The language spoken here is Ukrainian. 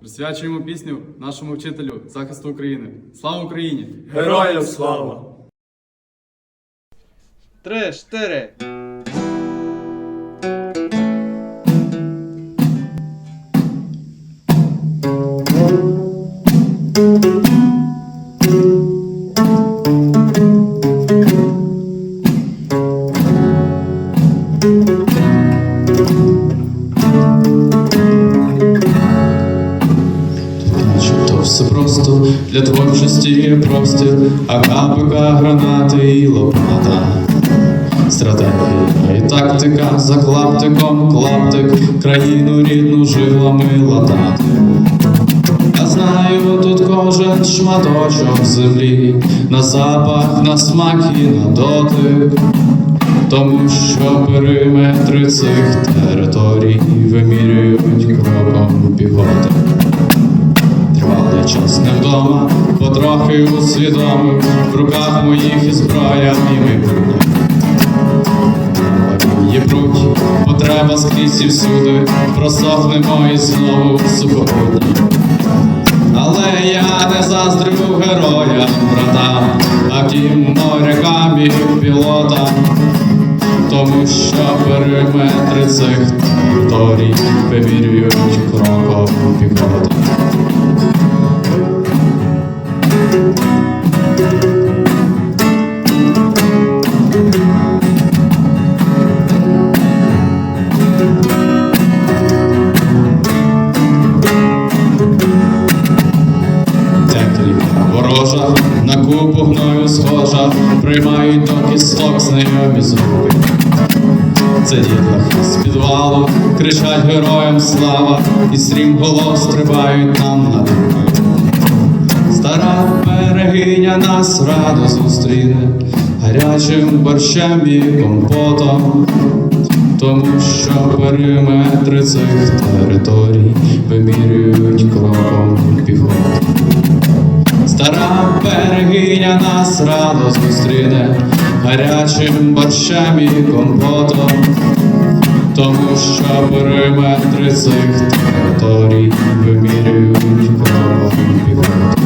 Присвячуємо пісню нашому вчителю захисту України. Слава Україні! Героям слава! Три, чотири. Начебто все просто. Для творчості простір, а КПК, гранати і лопата. Стратегія. І тактика. За клаптиком, клаптик, країну рідну жилами латати. Я знаю, тут кожен шматочок землі, на запах, на смак і на дотик, тому що периметри цих територій вимірюють кроком піхоти. Не вдома, потрохи усвідомив, в руках моїх і зброя і майбутнє. Є пруть, потреба скрізь і всюди, просохнемо і знову сухопутні. Але я не заздрю героям, братам, а тим морякам і пілотам, тому що периметри цих територій вимірюють кроком піхоти. Купу схожа, приймають до кісток знайомі звуки. Це дітлахи з підвалу, кричать героям слава, і стрім голов стрибають нам на думку. Стара берегиня нас радо зустріне, гарячим борщем і компотом, тому що периметри цих територій вимірюють кроком піхоти. Нас радо зустріне гарячим борщем і компотом, тому що периметри цих територій вимірюють кроком піхоти.